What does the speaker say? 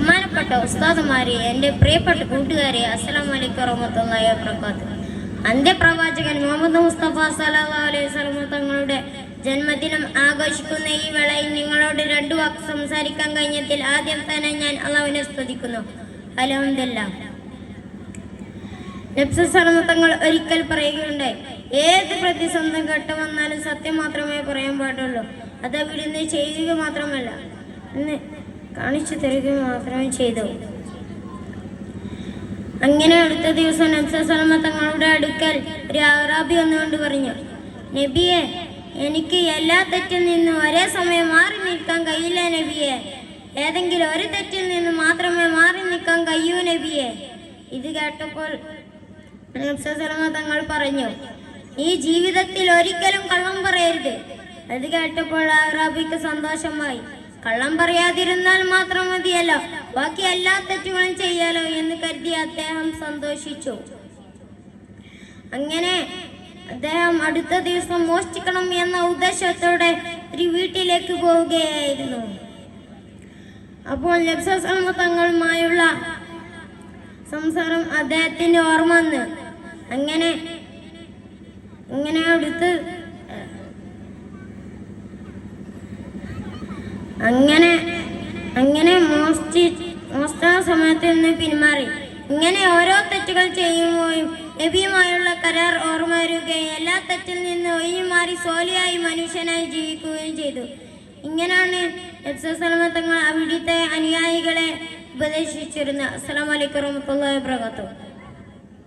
ബഹുമാനപ്പെട്ട ഉസ്താദുമാരെ എന്റെ പ്രിയപ്പെട്ട കൂട്ടുകാരെ അസ്സലാം വലൈക്കും വറഹ്മത്തുള്ളാഹി വബറകാതുഹു അന്ത്യപ്രവാചകൻ മുഹമ്മദ് മുസ്തഫ സല്ലല്ലാഹു അലൈഹി വസല്ലം തങ്ങളുടെ ജന്മദിനം ആഘോഷിക്കുന്ന ഈ വേളയിൽ നിങ്ങളോട് രണ്ടു വാക്ക് സംസാരിക്കാൻ കഴിഞ്ഞതിൽ ആദ്യം തന്നെ ഞാൻ അള്ളാഹുവിനെ സ്തുതിക്കുന്നു. അലഹമില്ല തങ്ങൾ ഒരിക്കൽ പറയുകയുണ്ടായി ഏത് പ്രതിസന്ധം ഘട്ടം വന്നാലും സത്യം മാത്രമേ പറയാൻ പാടുള്ളൂ. അത് അവിടുന്ന് ചെയ്യുക മാത്രമല്ല. കാണിച്ചു തരികയും മാത്രമേ ചെയ്തു. അങ്ങനെ അടുത്ത ദിവസം നബ്സലമ തങ്ങളുടെ അടുക്കൽ ഒരു അറാബി വന്നുകൊണ്ട് പറഞ്ഞു നബിയെ എനിക്ക് എല്ലാ തെറ്റിൽ നിന്നും ഒരേ സമയം മാറി നിൽക്കാൻ കഴിയില്ല നബിയെ. ഏതെങ്കിലും ഒരു തെറ്റിൽ നിന്ന് മാത്രമേ മാറി നിൽക്കാൻ കഴിയൂ നബിയെ. ഇത് കേട്ടപ്പോൾ നബ്സലമ തങ്ങൾ പറഞ്ഞു ഈ ജീവിതത്തിൽ ഒരിക്കലും കള്ളം പറയരുത്. അത് കേട്ടപ്പോൾ അറാബിക്ക് സന്തോഷമായി. കള്ളം പറയാതിരുന്നാൽ മാത്രം മതിയല്ലോ. ബാക്കി എല്ലാ തെറ്റുകളും ചെയ്യാലോ എന്ന് കരുതി അദ്ദേഹം സന്തോഷിച്ചു. അങ്ങനെ അദ്ദേഹം അടുത്ത ദിവസം മോഷ്ടിക്കണം എന്ന ഉദ്ദേശത്തോടെ ഒരു വീട്ടിലേക്ക് പോവുകയായിരുന്നു. അപ്പോൾ തങ്ങളുമായുള്ള സംസാരം അദ്ദേഹത്തിന്റെ ഓർമ്മ വന്ന്. അങ്ങനെ ഇങ്ങനെ അടുത്ത് അങ്ങനെ അങ്ങനെ മോസ്റ്റി മോസ്താ സമയത്ത് നിന്ന് പിന്മാറി. ഇങ്ങനെ ഓരോ തെറ്റുകൾ ചെയ്യുമ്പോഴും നബിയുമായുള്ള കരാർ ഓർമ്മ വരികയും എല്ലാ തെറ്റിൽ നിന്ന് ഒഴിഞ്ഞു മാറി സോലിയായി മനുഷ്യനായി ജീവിക്കുകയും ചെയ്തു. ഇങ്ങനെയാണ് തങ്ങൾ അവിടുത്തെ അനുയായികളെ ഉപദേശിച്ചിരുന്നത്. അസ്സലാമലൈക്കും വറഹ്മത്തുള്ളാഹി വബറകാതുഹു.